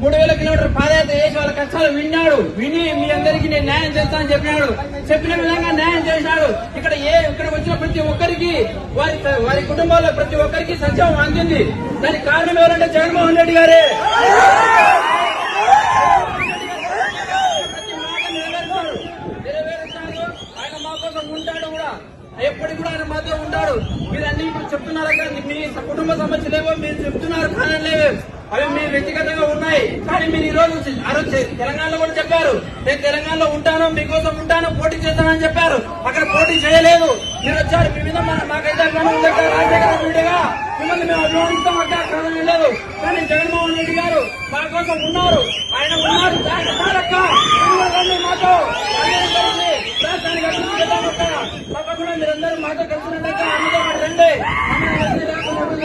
మూడు వేల కిలోమీటర్ పాదయాత్ర చేసి వాళ్ళ కష్టాలు విన్నాడు. విని మీ అందరికీ నేను న్యాయం చేస్తానని చెప్పినాడు. చెప్పిన విధంగా న్యాయం చేసినాడు ఇక్కడ ఏ ఇక్కడ వచ్చిన ప్రతి ఒక్కరికి వారి వారి కుటుంబాల్లో ప్రతి ఒక్కరికి సంక్షేమం అందింది. దానికి కారణం ఎవరంటే జగన్మోహన్ రెడ్డి గారే. మా కోసం కూడా. ఎప్పటికి కూడా ఆయన మాతో ఉంటాడు. మీరు అన్ని ఇప్పుడు చెప్తున్నారు మీ కుటుంబ సమస్యలేవో మీరు చెప్తున్నారు. కారణలేవో అవి మీ వ్యక్తిగతంగా ఉన్నాయి. కానీ మీరు ఈ రోజు ఆ రోజు తెలంగాణలో కూడా చెప్పారు. నేను తెలంగాణలో ఉంటాను మీకోసం ఉంటాను పోటీ చేస్తానని చెప్పారు. అక్కడ పోటీ చేయలేదు. మీరు వచ్చారు. మీ మీద మాకైతే అభిమానం ఉంది మిమ్మల్ని మేము అభిమానిస్తాం అక్క అక్కడ లేదు కానీ జగన్మోహన్ రెడ్డి గారు మా కోసం ఉన్నారు. ఆయన ఉన్నారు. మాతో రాష్ట్రానికి అభివృద్ధి చేద్దాం అక్క. తప్పకుండా మీరందరూ మాతో కలిసినట్టు అందరూ రండి. మమ్మల్ని